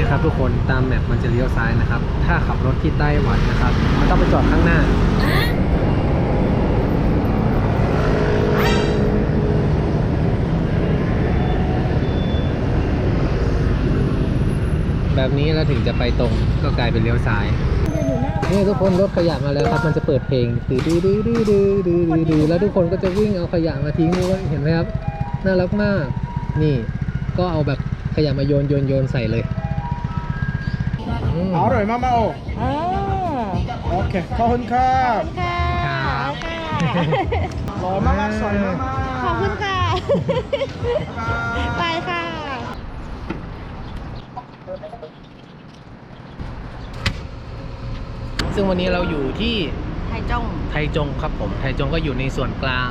เนี่ครับทุกคนตามแมปมันจะเลี้ยวซ้ายนะครับ ถ้าขับรถที่ไต้หวันนะครับมันต้องไปจอดข้างหน้า แบบนี้เราถึงจะไปตรงก็กลายเป็นเลี้ยวซ้ายนี่ทุกคนรถขยะมาแล้วครับ มันจะเปิดเพลงดื้อดื้ดื้ดื้ดื้ดื้ดื้แล้วทุกคนก็จะวิ่งเอาขยะมาทิ้งด้วยเห็นไหมครับ น่ารักมาก นี่ ก็เอาแบบขยะมาโยนโยนโยนใส่เลย อืมอร่อยมากมาโออ่าโอเคขอบคุณครับค่ะครับค่ะหล่อมากๆสวยมากๆขอบคุณค่ะ ไปค่ะ ซึ่งวันนี้เราอยู่ที่ไทยจง ไทจงครับผม ไทจงก็อยู่ในส่วนกลาง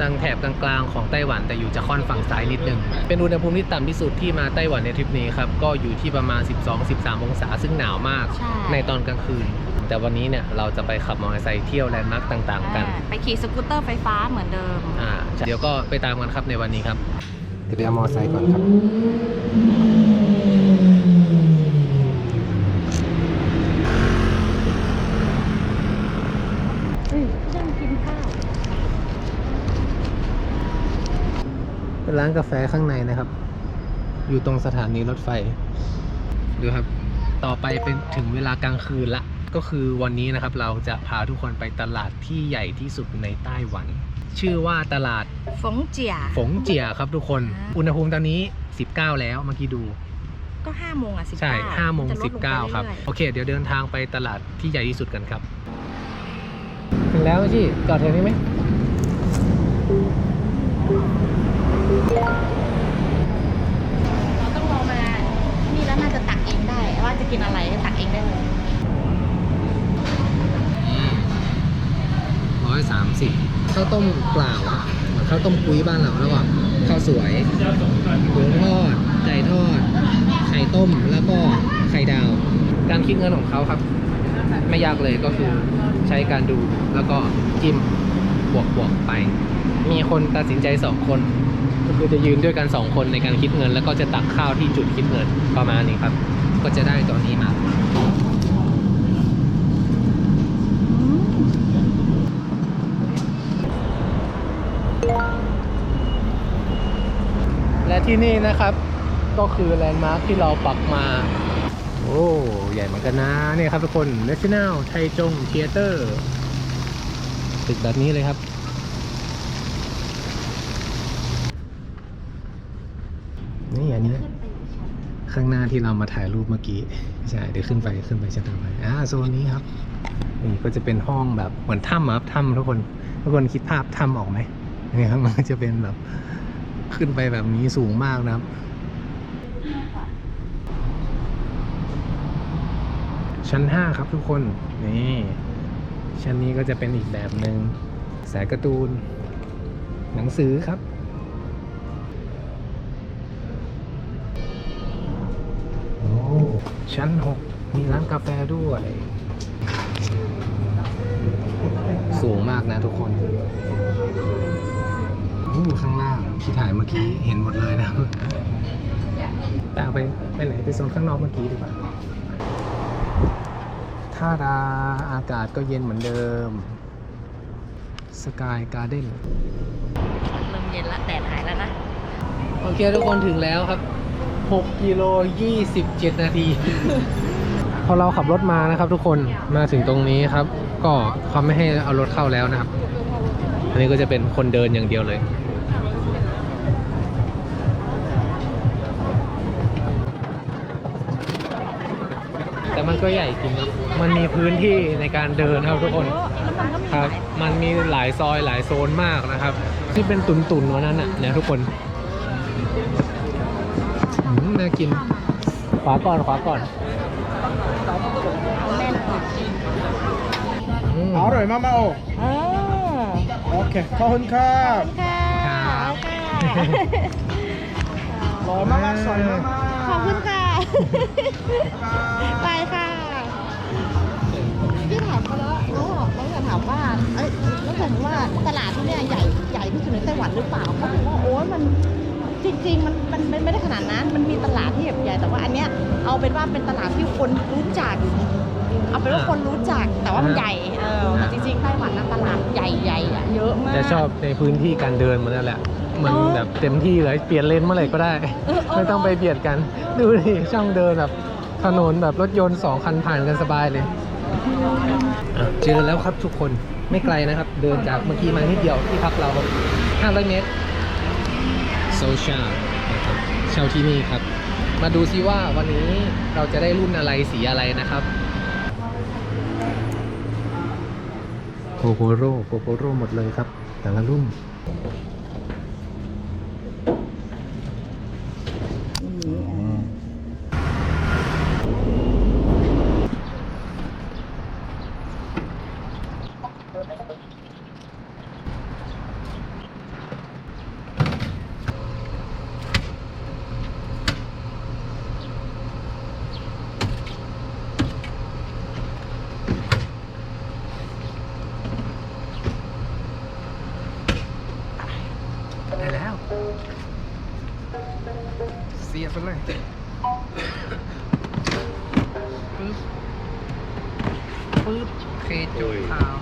ตังแถบกลางๆของไต้หวันแต่อยู่จะค่อนฝั่งซ้ายนิดนึง เป็นอุณหภูมิที่ต่ำที่สุดที่มาไต้หวันในทริปนี้ครับ ก็อยู่ที่ประมาณ 12-13 องศาซึ่งหนาวมากใช่ ในตอนกลางคืน แต่วันนี้เนี่ยเราจะไปขับมอเตอร์ไซค์เที่ยวแลนด์มาร์กต่างๆ กัน อ่าไปขี่สกูตเตอร์ไฟฟ้าเหมือนเดิม อ่าเดี๋ยวก็ไปตามกันครับในวันนี้ครับเดี๋ยวไปเอามอเตอร์ไซค์ก่อนครับ เฮ้ยพี่ต้องกินข้าว เป็น ร้านกาแฟข้างในนะครับ อยู่ตรงสถานีรถไฟ ดูครับ ต่อไปเป็นถึงเวลากลางคืนละ ก็คือวันนี้นะครับเราจะพาทุกคนไปตลาดที่ใหญ่ที่สุดในไต้หวัน ชื่อว่าตลาดฝงเจียฝงเจียครับทุกคนอ่าอุณหภูมิตอนนี้ 19 แล้วเมื่อกี้ดูก็ห้าโมงอะสิบใช่5โมงจะลดลไป19 ครับเอยๆโอเค เดี๋ยวเดินทางไปตลาดที่ใหญ่ที่สุดกันครับ ถึงแล้วพี่จอดแถวนี้ไหม กินอะไรตักเองได้เลยร้อยสามสิบข้าวต้มเปล่าเหมือนข้าวต้มปุ้ยบ้านเราแล้วก็ข้าวสวยหมูทอดไก่ทอด ไข่ต้มแล้วก็ไข่ดาว การคิดเงินของเขาครับ ไม่ยากเลยก็คือใช้การดูแล้วก็จิ้มบวกบวกไป มีคนตัดสินใจสองคน ก็คือจะยืนด้วยกันสองคนในการคิดเงิน แล้วก็จะตักข้าวที่จุดคิดเงินประมาณนี้ครับ ก็จะได้ตัวนี้มาและที่นี่นะครับก็คือแลนด์มาร์คที่เราปักมา โอ้ ใหญ่เหมือนกันนะเนี่ยครับทุกคน National ไทจงเทเตอร์ตึกแบบนี้เลยครับ นี่อันนี้ ข้างหน้าที่เรามาถ่ายรูปเมื่อกี้ใช่เดี๋ยวขึ้นไปขึ้นไปชั้นต่อไปอ่าโซนนี้ครับนี่ก็จะเป็นห้องแบบเหมือนถ้ำครับถ้ำทุกคนทุกคนคิดภาพถ้ำออกไหมนี่ครับมันจะเป็นแบบขึ้นไปแบบนี้สูงมากนะครับ ชั้น 5 ครับทุกคนนี่ชั้นนี้ก็จะเป็นอีกแบบหนึ่งสายการ์ตูน หนังสือครับ ชั้น 6 มีร้านกาแฟด้วย สูงมากนะทุกคนอู้ข้างล่างที่ถ่ายเมื่อกี้เห็นหมดเลยนะครับแต่เอาไปไปไหนไปโซนข้างนอกเมื่อกี้ดีกว่าท่าดาอากาศก็เย็นเหมือนเดิม สกายการ์เด้นเริ่มเย็นละแดดหายแล้วนะ โอเคทุกคนถึงแล้วครับ 6กิโล27 นาที พอเราขับรถมานะครับทุกคนมาถึงตรงนี้ครับ ก็เขาไม่ให้เอารถเข้าแล้วนะครับ อันนี้ก็จะเป็นคนเดินอย่างเดียวเลยแต่มันก็ใหญ่จริงครับมันมีพื้นที่ในการเดินครับทุกคนครับ มันมีหลายซอยหลายโซนมากนะครับ ที่เป็นตุนๆวันนั้นอะเนี่ยทุกคน น่ากิน ขวาก่อน ขวาก่อนแม่นค่ะอืมอร่อยมากมาโออ่าโอเค ขอบคุณครับค่ะครับค่ะหล่อมากๆสวยมากขอบคุณค่ะ ไปค่ะพี่ถามเขาแล้วเขาบอกเขาจะถามว่า เอ้ยแล้วผมว่าตลาดที่เนี่ยใหญ่ใหญ่ที่สุดในไต้หวันหรือเปล่าเขาบอกว่าโอ้ยมัน จริง ๆ มันมันมันไม่ได้ขนาดนั้น มันมีตลาดที่แบบใหญ่แต่ว่าอันเนี้ยเอาเป็นว่าเป็นตลาดที่คนรู้จัก เอาเป็นว่าคนรู้จักแต่ว่ามันใหญ่เออแต่จริงๆไต้หวันนะตลาดใหญ่ๆอะเยอะมากจะชอบในพื้นที่การเดินมันนั่นแหละ มันเออแบบเต็มที่เลยเปลี่ยนเลนเมื่อไหร่ก็ได้เออเออไม่ต้องไปเบียดกัน ดูดิช่องเดินแบบถนนแบบรถยนต์สองคันผ่านกันสบายเลยอะเจอแล้วครับทุกคนไม่ไกลนะครับ เดินจากเมื่อกี้มานิดเดียวที่พักเรา 500 เมตร โซชานะครับเช่าที่นี่ครับ มาดูซิว่าวันนี้เราจะได้รุ่นอะไรสีอะไรนะครับโกโกโร่โกโกโร่หมดเลยครับ แต่ละรุ่น ได้แล้ว เสียบไปเลยปึ๊บปึ๊บโอเคจบข่าว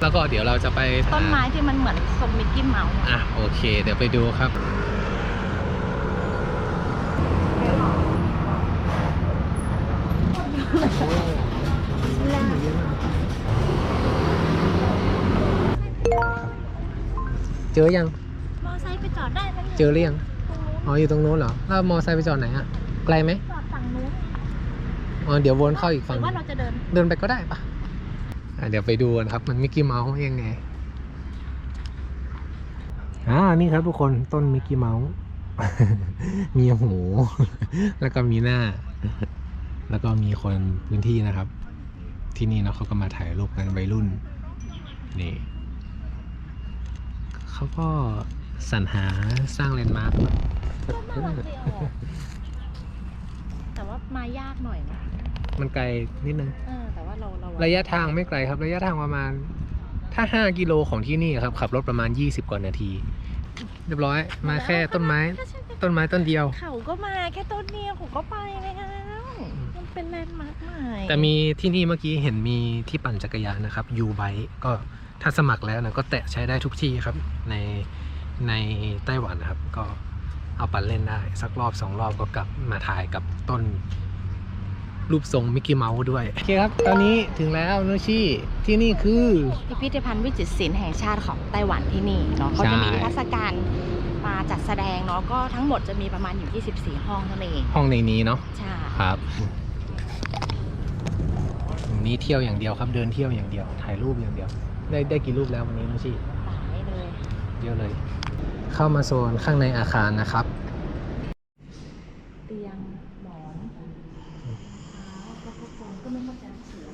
แล้วก็เดี๋ยวเราจะไปต้นไม้ที่มันเหมือนทรงมิกกี้เมาส์อะอะโอเค เดี๋ยวไปดูครับเจอยังมอ ไซค์ไปจอดได้ไหมเจอหรือยังอ๋ออยู่ตรงนู้นเหรอแล้วมอไซค์ไปจอดไหนอะไกลไหมจอดฝั่งนู้นอ๋อเดี๋ยววนเข้าอีกหฝั่งรือหว่านึ่งเราจะเดิน เดินไปก็ได้ปะอะเดี๋ยวไปดูกันครับ มันมิกกี้เมาส์ยังไงอ่านี่ครับทุกคนต้นมิกกี้เมาส์ มีหู แล้วก็มีหน้า แล้วก็มีคนพื้นที่นะครับ ที่นี่เนาะเขาก็มาถ่ายรูปกันวัยรุ่น นี่เขาก็ สรรหาสร้างแลนด์มาร์คแต่ว่ามายากหน่อยนะมันไกลนิดนึง เออแต่ว่าเราเราระยะทางไม่ไกลครับ ระยะทางประมาณ ถ้า 5 กิโลของที่นี่ครับ ขับรถประมาณ 20 กว่านาที เรียบร้อย มาแค่ต้นไม้ต้นไม้ต้นเดียว เขาก็มาแค่ต้นเดียวผมก็ไปแล้วมันเป็นแลนด์มาร์คใหม่แต่มีที่นี่เมื่อกี้เห็นมีที่ปั่นจักรยานนะครับยูไบก็ถ้าสมัครแล้วนะก็แตะใช้ได้ทุกที่ครับใน ในไต้หวันนะครับ ก็เอาปั่นเล่นได้ สักรอบสองรอบก็กลับมาถ่ายกับต้น รูปทรงมิกกี้เมาส์ด้วย โอเคครับ ตอนนี้ถึงแล้วนุชี่ที่นี่คือ พิพิธภัณฑ์วิจิตรศิลป์แห่งชาติของไต้หวันที่นี่เนาะเขาจะมีใช่นิทรรศการมาจัดแสดงเนาะก็ทั้งหมดจะมีประมาณอยู่ 24 ห้องเท่านั้นเอง ห้องในนี้เนาะใช่ครับวันนี้เที่ยวอย่างเดียวครับ เดินเที่ยวอย่างเดียว ถ่ายรูปอย่างเดียว ได้ได้กี่รูปแล้ววันนี้นุชี่หลายเลย เยอะเลย เข้ามาโซนข้างในอาคารนะครับ เตียงหมอนก็พวกคนก็ไม่เข้าใจเสือ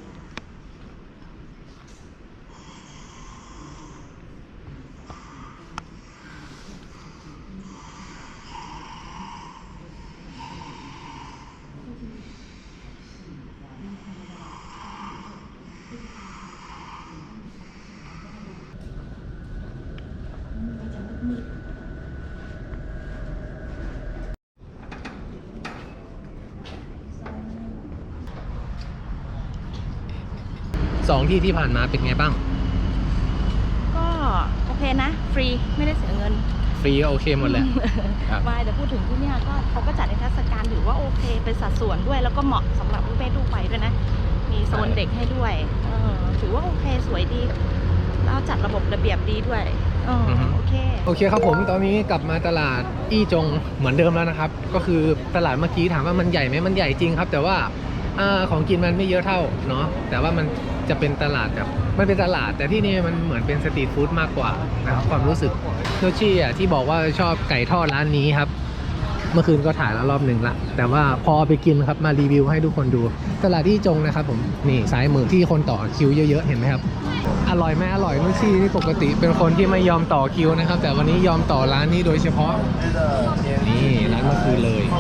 สองที่ที่ผ่านมาเป็นไงบ้าง ก็โอเคนะ ฟรีไม่ได้เสียเงิน ฟรีก็โอเคหมดแหละ ครับ ไม่แต่พูดถึงที่เนี่ยก็เขาก็จัดนิทรรศการถือว่าโอเค เป็นสัดส่วนด้วยแล้วก็เหมาะสำหรับลูกเพศลูกไปด้วยนะ มีโซนเด็กให้ด้วยเออถือว่าโอเคสวยดี แล้วจัดระบบระเบียบดีด้วยเออออฮึ โอเค โอเคครับผมตอนนี้กลับมาตลาดอี้จงเหมือนเดิมแล้วนะครับ ก็คือตลาดเมื่อกี้ถามว่ามันใหญ่ไหมมันใหญ่จริงครับ แต่ว่า อของกินมันไม่เยอะเท่าเนาะแต่ว่ามันจะเป็นตลาดแบบมันเป็นตลาด แต่ที่นี่มันเหมือนเป็นสตรีทฟู้ดมากกว่านะครับความรู้สึกโนชี่อะที่บอกว่าชอบไก่ทอดร้านนี้ครับ เมื่อคืนก็ถ่ายแล้วรอบหนึ่งละแต่ว่าพอไปกินครับมารีวิวให้ทุกคนดู ตลาดที่จงนะครับผมนี่ซ้ายมือที่คนต่อคิวเยอะๆเห็นไหมครับอร่อยไหมอร่อยนุชี่นี่ปกติเป็นคนที่ไม่ยอมต่อคิวนะครับ แต่วันนี้ยอมต่อร้านนี้โดยเฉพาะนี่ร้านเมื่อคืนเลยโอ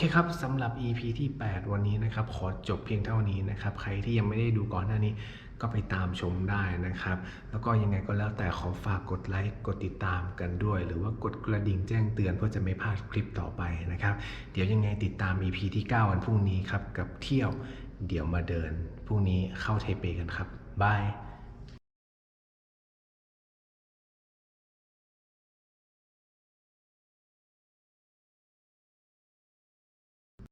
เคเคครับสำหรับ EP ที่ 8 วันนี้นะครับ ขอจบเพียงเท่านี้นะครับ ใครที่ยังไม่ได้ดูก่อนหน้านี้ก็ไปตามชมได้นะครับ แล้วก็ยังไงก็แล้วแต่ขอฝากกดไลค์กดติดตามกันด้วย หรือว่ากดกระดิ่งแจ้งเตือนเพื่อจะไม่พลาดคลิปต่อไปนะครับ เดี๋ยวยังไงติดตาม EP ที่ 9 วันพรุ่งนี้ครับ กับเที่ยวเดี๋ยวมาเดินพรุ่งนี้เข้าเทเปกันครับบาย